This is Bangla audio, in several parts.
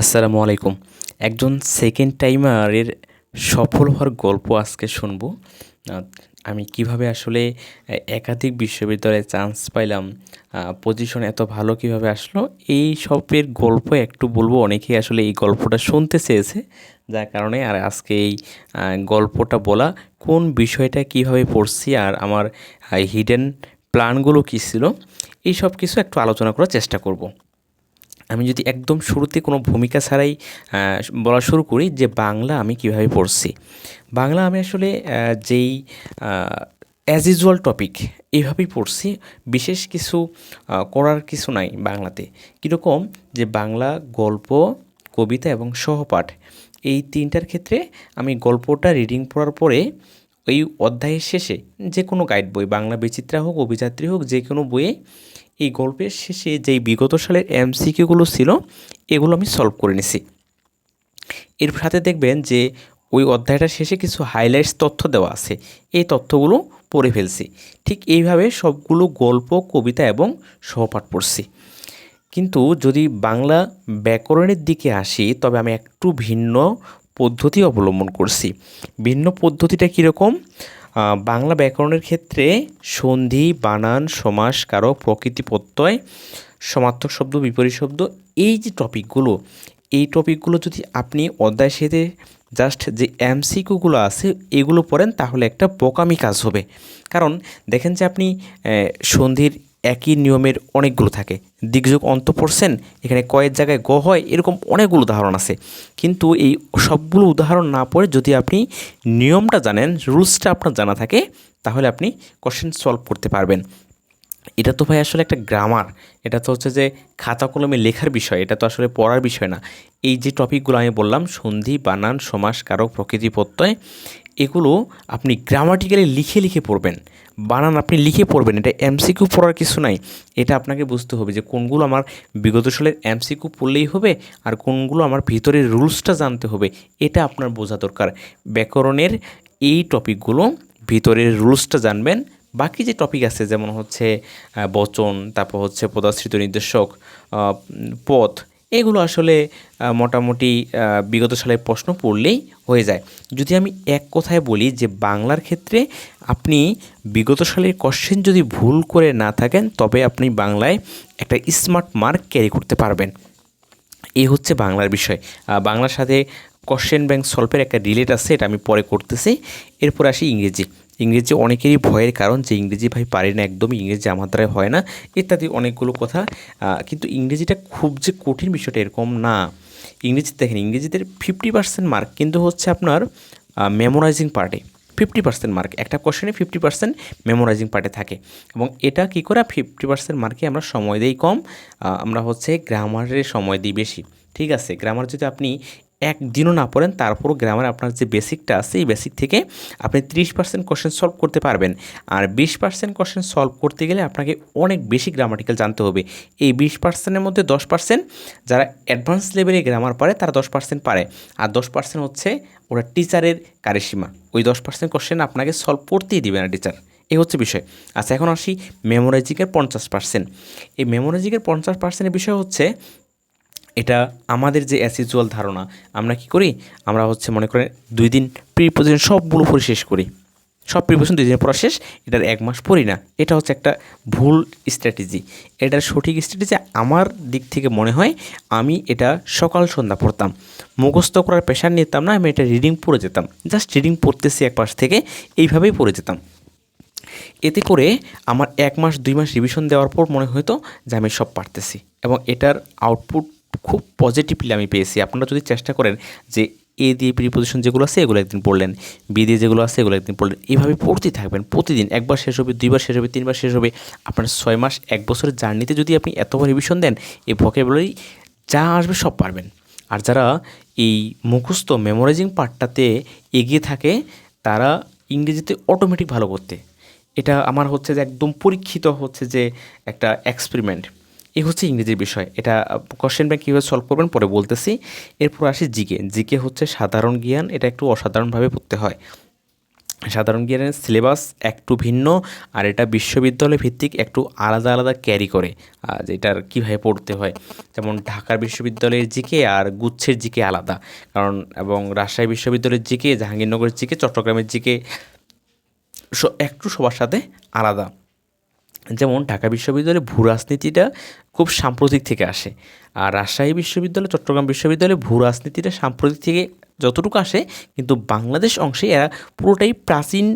আসসালামু আলাইকুম। একজন সেকেন্ড টাইমারের সফল হওয়ার গল্প আজকে শুনব। আমি কীভাবে আসলে একাধিক বিশ্ববিদ্যালয়ে চান্স পাইলাম পজিশন এত ভালো কীভাবে আসলো, এই সবের গল্প একটু বলব। অনেকেই আসলে এই গল্পটা শুনতে চেয়েছে, যার কারণে আর আজকে এই গল্পটা বলা, কোন বিষয়টা কীভাবে পড়ছি আর আমার হিডেন প্ল্যানগুলো কী ছিল, এই সব কিছু একটু আলোচনা করার চেষ্টা করব। আমি যদি একদম শুরুতে কোনো ভূমিকা ছাড়াই বলা শুরু করি যে বাংলা আমি কীভাবে পড়ছি। বাংলা আমি আসলে যেই অ্যাজ ইউজুয়াল টপিক এইভাবেই পড়ছি। বিশেষ কিছু করার কিছু নাই বাংলাতে। কীরকম যে বাংলা, গল্প, কবিতা এবং সহপাঠ এই তিনটার ক্ষেত্রে আমি গল্পটা রিডিং পড়ার পরে ওই অধ্যায়ের শেষে যে কোনো গাইড বই, বাংলা বিচিত্রা হোক, অভিযাত্রী হোক, যে কোনো বইয়ে এই গল্পের শেষে যেই বিগত সালের এমসিকিউগুলো ছিল, এগুলো আমি সলভ করে নিছি। এর সাথে দেখবেন যে ওই অধ্যায়টার শেষে কিছু হাইলাইটস তথ্য দেওয়া আছে। এই তথ্যগুলো পড়ে ফেলছি। ঠিক এইভাবে সবগুলো গল্প, কবিতা এবং সহপাঠ পড়ছি। কিন্তু যদি বাংলা ব্যাকরণের দিকে আসি, তবে আমি একটু ভিন্ন পদ্ধতি অবলম্বন করছি। ভিন্ন পদ্ধতিটা কীরকম? বাংলা ব্যাকরণের ক্ষেত্রে সন্ধি, বানান, সমাস, কারক, প্রকৃতি, প্রত্যয় সমার্থক শব্দ, বিপরীত শব্দ, এই যে টপিকগুলো, এই টপিকগুলো যদি আপনি অধ্যায় সেতে জাস্ট যে এমসিকিউগুলো আছে, এগুলো পড়েন, তাহলে একটা বোকামি কাজ হবে। কারণ দেখেন যে আপনি সন্ধির একই নিয়মের অনেকগুলো থাকে। দিকযোগ অন্ত পড়ছেন, এখানে কয়েক জায়গায় গ হয়, এরকম অনেকগুলো উদাহরণ আছে। কিন্তু এই সবগুলো উদাহরণ না পড়ে যদি আপনি নিয়মটা জানেন, রুলসটা আপনার জানা থাকে, তাহলে আপনি কোশ্চেন সলভ করতে পারবেন। এটা তো ভাই আসলে একটা গ্রামার এটা তো হচ্ছে যে খাতা কলমে লেখার বিষয়, এটা তো আসলে পড়ার বিষয় না। এই যে টপিকগুলো আমি বললাম, সন্ধি, বানান সমাস কারক, প্রকৃতি, প্রত্যয়, এগুলো আপনি গ্রামাটিক্যালি লিখে লিখে পড়বেন। বানান আপনি লিখে পড়বেন, এটা এমসিকিউ পড়ার কিছু নাই। এটা আপনাকে বুঝতে হবে যে কোনগুলো আমার বিগত সালের এমসিকিউ পড়লেই হবে আর কোনগুলো আমার ভিতরের রুলসটা জানতে হবে, এটা আপনার বোঝা দরকার। ব্যাকরণের এই টপিকগুলো ভিতরের রুলসটা জানবেন, বাকি যে টপিক আছে যেমন হচ্ছে বচন, তারপর হচ্ছে পদাশ্রিত নির্দেশক পথ এগুলো আসলে মোটামুটি বিগত সালের প্রশ্ন পড়লেই হয়ে যায়। যদি আমি এক কথায় বলি যে বাংলার ক্ষেত্রে আপনি বিগত সালের কোশ্চেন যদি ভুল করে না থাকেন, তবে আপনি বাংলায় একটা স্মার্ট মার্ক ক্যারি করতে পারবেন। এই হচ্ছে বাংলার বিষয়। বাংলার সাথে কোশ্চেন ব্যাংক সলভের একটা রিলেট আছে, এটা আমি পরে করতেছি। এরপর আসি ইংরেজি। ইংরেজি অনেকেরই ভয়ের কারণ যে ইংরেজি ভাই পারি না একদমই, ইংরেজি আমার দ্বারা হয় না, ইত্যাদি অনেকগুলো কথা। কিন্তু ইংরেজিটা খুব যে কঠিন বিষয়টা এরকম না। ইংরেজি দেখেন, ইংরেজিদের ফিফটি পার্সেন্ট মার্ক কিন্তু হচ্ছে আপনার মেমোরাইজিং পার্টে ফিফটি পার্সেন্ট মার্ক একটা কোশ্চেনে ফিফটি পার্সেন্ট মেমোরাইজিং পার্টে থাকে। এবং এটা কী করে? ফিফটি পার্সেন্ট মার্কে আমরা সময় দিই কম আমরা হচ্ছে গ্রামারের সময় দিই বেশি। ঠিক আছে গ্রামার যদি আপনি একদিনও না পড়েন, তারপরও গ্রামার আপনার যে বেসিকটা আছে, এই বেসিক থেকে আপনি ত্রিশ পার্সেন্ট কোশ্চেন সলভ করতে পারবেন। আর বিশ পার্সেন্ট কোশ্চেন সলভ করতে গেলে আপনাকে অনেক বেশি গ্রামাটিক্যাল জানতে হবে। এই বিশ পার্সেন্টের মধ্যে দশ পার্সেন্ট যারা অ্যাডভান্স লেভেলে গ্রামার পারে তারা দশ পার্সেন্ট পারে। আর দশ পার্সেন্ট হচ্ছে ওরা টিচারের কারিসীমা ওই দশ পার্সেন্ট কোশ্চেন আপনাকে সলভ করতেই দিবে না টিচার এই হচ্ছে বিষয়। আচ্ছা এখন আসি মেমোরাইজিকের পঞ্চাশ পার্সেন্ট এই মেমোরাইজিকের পঞ্চাশ পার্সেন্টের বিষয় হচ্ছে এটা আমাদের যে অ্যাসিজুয়াল ধারণা, আমরা কি করি? আমরা হচ্ছে মনে করেন দুই দিন প্রিপোজিশন সবগুলো পড়ে শেষ করি। সব প্রিপোজিশন দুই দিনের পড়া শেষ, এটার এক মাস পড়ি না। এটা হচ্ছে একটা ভুল স্ট্র্যাটেজি এটার সঠিক স্ট্র্যাটেজি আমার দিক থেকে মনে হয় আমি এটা সকাল সন্ধ্যা পড়তাম। মুখস্থ করার প্রেশার নিতাম না, আমি এটা রিডিং পড়ে যেতাম। জাস্ট রিডিং পড়তেছি এক পাশ থেকে, এইভাবেই পড়ে যেতাম। এতে করে আমার এক মাস, দুই মাস রিভিশন দেওয়ার পর মনে হতো যে আমি সব পারতেছি এবং এটার আউটপুট খুব পজিটিভলি আমি পেয়েছি। আপনারা যদি চেষ্টা করেন যে এ দিয়ে প্রিপোজিশন যেগুলো আছে, এগুলো একদিন পড়লেন। বি দিয়ে যেগুলো আছে, এগুলো একদিন পড়লেন। এইভাবে পড়তেই থাকবেন প্রতিদিন। একবার শেষ হবে, দুইবার শেষ হবে, তিনবার শেষ হবে। আপনার ছয় মাস, এক বছরের জার্নিতে যদি আপনি এতবার রিভিশন দেন, এই ভোকেবুলারি যা আসবে সব পারবেন। আর যারা এই মুখস্থ মেমোরাইজিং পার্টটাতে এগিয়ে থাকে, তারা ইংরেজিতে অটোমেটিক ভালো করতে। এটা আমার হচ্ছে যে একদম পরীক্ষিত হচ্ছে যে একটা এক্সপেরিমেন্ট এই হচ্ছে ইংরেজির বিষয়। এটা কোশ্চেন ব্যাংক কীভাবে সলভ করবেন? পরে বলতেছি। এরপর আসি জিকে। জিকে হচ্ছে সাধারণ জ্ঞান। এটা একটু অসাধারণভাবে পড়তে হয়। সাধারণ জ্ঞানের সিলেবাস একটু ভিন্ন আর এটা বিশ্ববিদ্যালয় ভিত্তিক একটু আলাদা আলাদা ক্যারি করে। আহ, যেটার কীভাবে পড়তে হয়। যেমন ঢাকার বিশ্ববিদ্যালয়ের জিকে আর গুচ্ছের জিকে আলাদা। কারণ এবং রাজশাহী বিশ্ববিদ্যালয়ের জিকে জাহাঙ্গীরনগরের জিকে চট্টগ্রামের জিকে একটু সবার সাথে আলাদা। যেমন ঢাকা বিশ্ববিদ্যালয়ে ভূ রাজনীতিটা খুব সাম্প্রতিক থেকে আসে। আর রাজশাহী বিশ্ববিদ্যালয়, চট্টগ্রাম বিশ্ববিদ্যালয়ে ভূ রাজনীতিটা সাম্প্রতিক থেকে যতটুকু আসে, কিন্তু বাংলাদেশ অংশে এরা পুরোটাই প্রাচীন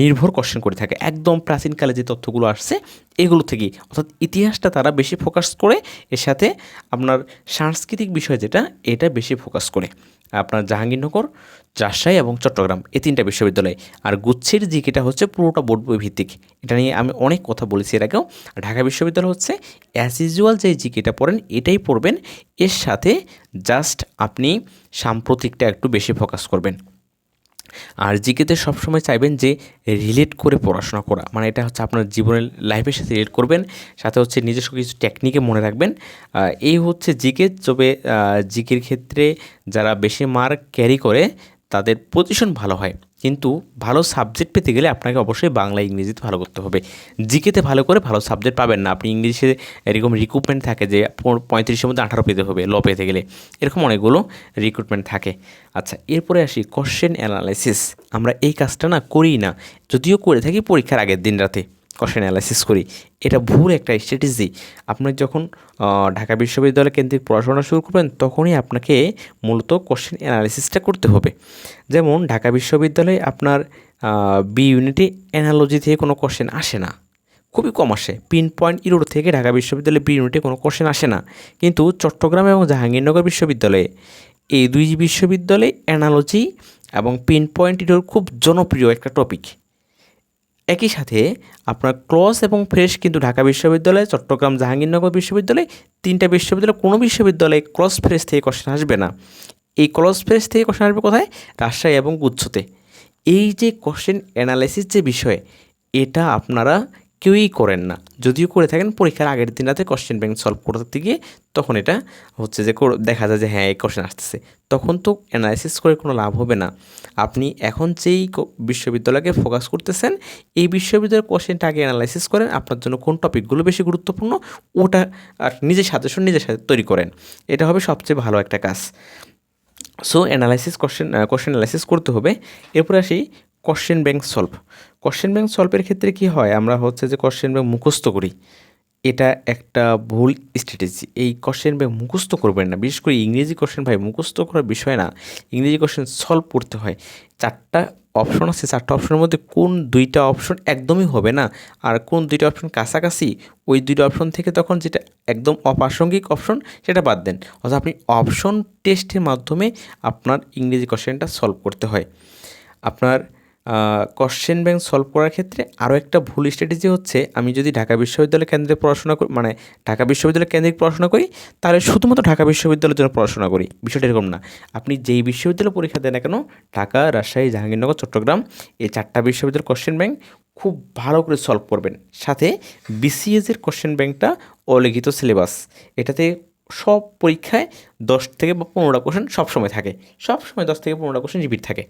নির্ভর কোশ্চেন করে থাকে। একদম প্রাচীনকালে যে তথ্যগুলো আসছে, এগুলো থেকেই। অর্থাৎ ইতিহাসটা তারা বেশি ফোকাস করে, এর সাথে আপনার সাংস্কৃতিক বিষয় যেটা, এটা বেশি ফোকাস করে। আপনার জাহাঙ্গীরনগর চাষাই এবং চট্টগ্রাম এই তিনটা বিশ্ববিদ্যালয়। আর গুচ্ছের জিকেটা হচ্ছে পুরোটা বোর্ড বই ভিত্তিক। এটা নিয়ে আমি অনেক কথা বলেছি এর আগেও। ঢাকা বিশ্ববিদ্যালয় হচ্ছে অ্যাজ ইউজুয়াল যে জিকেটা পড়েন, এটাই পড়বেন। এর সাথে জাস্ট আপনি সাম্প্রতিকটা একটু বেশি ফোকাস করবেন। আর জিকেতে সবসময় চাইবেন যে রিলেট করে পড়াশোনা করা। মানে এটা হচ্ছে আপনার জীবনের লাইফের সাথে রিলেট করবেন, সাথে হচ্ছে নিজস্ব কিছু টেকনিকে মনে রাখবেন। এই হচ্ছে জিকে, তবে জিকের ক্ষেত্রে যারা বেশি মার্ক ক্যারি করে, তাদের পজিশন ভালো হয়। কিন্তু ভালো সাবজেক্ট পেতে গেলে আপনাকে অবশ্যই বাংলা ইংরেজিতে ভালো করতে হবে। জিকেতে ভালো করে ভালো সাবজেক্ট পাবেন না। আপনি ইংলিশে এরকম রিক্রুটমেন্ট থাকে যে পঁয়ত্রিশের মধ্যে আঠারো পেতে হবে ল পেতে গেলে। এরকম অনেকগুলো রিক্রুটমেন্ট থাকে। আচ্ছা এরপরে আসি কোশ্চেন অ্যানালাইসিস আমরা এই কাজটা না করি না, যদিও করে থাকি পরীক্ষার আগের দিন রাতে। কোশ্চেন অ্যানালাইসিস করি। এটা ভুল একটা স্ট্র্যাটেজি আপনি যখন ঢাকা বিশ্ববিদ্যালয় কেন্দ্রিক পড়াশোনা শুরু করবেন, তখনই আপনাকে মূলত কোশ্চেন অ্যানালাইসিসটা করতে হবে। যেমন, ঢাকা বিশ্ববিদ্যালয়ে আপনার বি ইউনিটে অ্যানালজি থেকে কোনো কোশ্চেন আসে না। খুবই কম আসে। পিন পয়েন্ট ইরোড থেকে ঢাকা বিশ্ববিদ্যালয়ে বি ইউনিটে কোনো কোশ্চেন আসে না। কিন্তু চট্টগ্রাম এবং জাহাঙ্গীরনগর বিশ্ববিদ্যালয়ে এই দুই বিশ্ববিদ্যালয়ে অ্যানালজি এবং পিন পয়েন্ট ইরোড খুব জনপ্রিয় একটা টপিক একই সাথে আপনার ক্লস এবং ফ্রেশ কিন্তু ঢাকা বিশ্ববিদ্যালয়, চট্টগ্রাম জাহাঙ্গীরনগর বিশ্ববিদ্যালয়, তিনটা বিশ্ববিদ্যালয়, কোনো বিশ্ববিদ্যালয়ে ক্লস ফ্রেশ থেকে কোশ্চেন আসবে না। এই ক্লস ফ্রেশ থেকে কোশ্চেন আসবে কোথায়? রাজশাহী এবং গুচ্ছতে এই যে কোশ্চেন অ্যানালাইসিস যে বিষয়, এটা আপনারা কেউই করেন না। যদিও করে থাকেন, পরীক্ষার আগের দিন রাতে কোশ্চেন ব্যাংক সলভ করতে গিয়ে তখন এটা হচ্ছে যে দেখা যায় যে হ্যাঁ এই কোশ্চেন আসতেছে। তখন তো অ্যানালাইসিস করে কোনো লাভ হবে না। আপনি এখন যেই বিশ্ববিদ্যালয়কে ফোকাস করতেছেন, এই বিশ্ববিদ্যালয়ের কোশ্চেনটা আগে অ্যানালাইসিস করেন। আপনার জন্য কোন টপিকগুলো বেশি গুরুত্বপূর্ণ, ওটা নিজের সাজেশন নিজের সাথে তৈরি করেন। এটা হবে সবচেয়ে ভালো একটা কাজ। So analysis question question analysis করতে হবে। এরপরে আসি question bank solve question bank সলভের ক্ষেত্রে কি হয়? আমরা হচ্ছে যে কোশ্চেন ব্যাংক মুখস্থ করি। এটা একটা ভুল স্ট্র্যাটেজি এই কোশ্চেন ব্যাংক মুখস্থ করবেন না। বিশেষ করে ইংরেজি কোশ্চেন ভাই, মুখস্থ করার বিষয় না। ইংরেজি কোশ্চেন সলভ করতে হয়। চারটা অপশন আছে। চারটা অপশনের মধ্যে কোন দুইটা অপশন একদমই হবে না? আর কোন দুইটা অপশন কাছাকাছি? ওই দুইটা অপশন থেকে তখন যেটা একদম অপ্রাসঙ্গিক অপশন সেটা বাদ দেন। অর্থাৎ আপনি অপশন টেস্টের মাধ্যমে আপনার ইংরেজি কোশ্চেনটা সলভ করতে হয়। আপনার কোশ্চেন ব্যাংক সলভ করার ক্ষেত্রে আরও একটা ভুল স্ট্র্যাটেজি হচ্ছে, আমি যদি ঢাকা বিশ্ববিদ্যালয় কেন্দ্রে পড়াশোনা করি মানে ঢাকা বিশ্ববিদ্যালয় কেন্দ্রিক পড়াশোনা করি, তাহলে শুধুমাত্র ঢাকা বিশ্ববিদ্যালয়ের জন্য পড়াশোনা করি। বিষয়টা এরকম না। আপনি যেই বিশ্ববিদ্যালয় পরীক্ষা দেন না কেন, ঢাকা, রাজশাহী, জাহাঙ্গীরনগর, চট্টগ্রাম, এই চারটা বিশ্ববিদ্যালয়ের কোশ্চেন ব্যাংক খুব ভালো করে সলভ করবেন। সাথে বিসিএসের কোশ্চেন ব্যাংকটা অলিখিত সিলেবাস এটাতে সব পরীক্ষায় দশ থেকে পনেরোটা কোশ্চেন সবসময় থাকে। সবসময় দশ থেকে পনেরোটা কোশ্চেন রিপিট থাকে।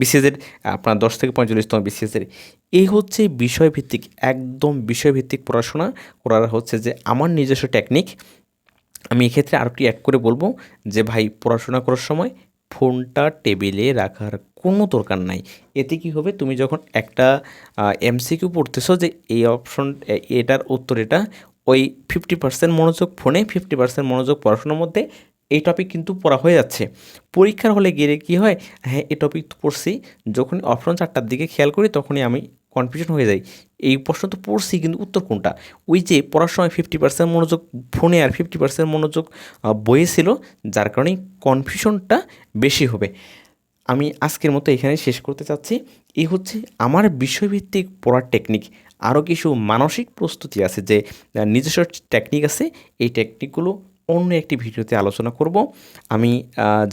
বিসিএসের আপনার দশ থেকে পঁয়তাল্লিশতম বিসিএসের এই হচ্ছে বিষয়ভিত্তিক, একদম বিষয়ভিত্তিক পড়াশোনা করার হচ্ছে যে আমার নিজস্ব টেকনিক আমি এক্ষেত্রে আরেকটি অ্যাড করে বলব যে ভাই, পড়াশোনা করার সময় ফোনটা টেবিলে রাখার কোনো দরকার নাই। এতে কি হবে? তুমি যখন একটা এমসিকিউ পড়তেছো যে এই অপশন এটার উত্তর এটা, ওই ফিফটি পার্সেন্ট মনোযোগ, ফোনে ফিফটি পার্সেন্ট মনোযোগ পড়াশোনার মধ্যে এই টপিক কিন্তু পড়া হয়ে যাচ্ছে। পরীক্ষার হলে গেলে কী হয়? হ্যাঁ এই টপিক তো পড়ছি। যখন অপশন চারটার দিকে খেয়াল করি, তখনই আমি কনফিউশন হয়ে যাই। এই প্রশ্ন তো পড়ছি, কিন্তু উত্তর কোনটা? ওই যে পড়ার সময় ফিফটি পার্সেন্ট মনোযোগ ফোনে আর ফিফটি পার্সেন্ট মনোযোগ বইয়ে ছিল, যার কারণে কনফিউশনটা বেশি হবে। আমি আজকের মতো এখানে শেষ করতে চাচ্ছি। এই হচ্ছে আমার বিষয়ভিত্তিক পড়ার টেকনিক আরও কিছু মানসিক প্রস্তুতি আছে যে নিজস্ব টেকনিক আছে। এই টেকনিকগুলো অন্য একটি ভিডিওতে আলোচনা করব। আমি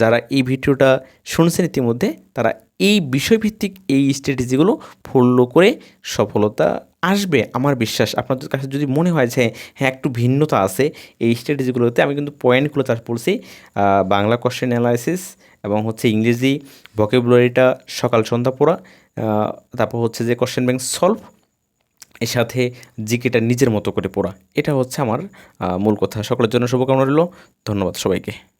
যারা এই ভিডিওটা শুনছেন ইতিমধ্যে, তারা এই বিষয়ভিত্তিক এই স্ট্র্যাটেজিগুলো ফলো করে সফলতা আসবে, আমার বিশ্বাস। আপনাদের কাছে যদি মনে হয় যে হ্যাঁ একটু ভিন্নতা আছে এই স্ট্র্যাটেজিগুলোতে, আমি কিন্তু পয়েন্টগুলো চাষ পড়ছি বাংলা কোশ্চেন অ্যানালাইসিস এবং হচ্ছে ইংরেজি ভকেবুলারিটা সকাল সন্ধ্যা পড়া তারপর হচ্ছে যে কোশ্চেন ব্যাংক সলভ এর সাথে জিকেটা নিজের মতো করে পড়া। এটা হচ্ছে আমার মূল কথা। সকলের জন্য শুভকামনা রইল। ধন্যবাদ সবাইকে।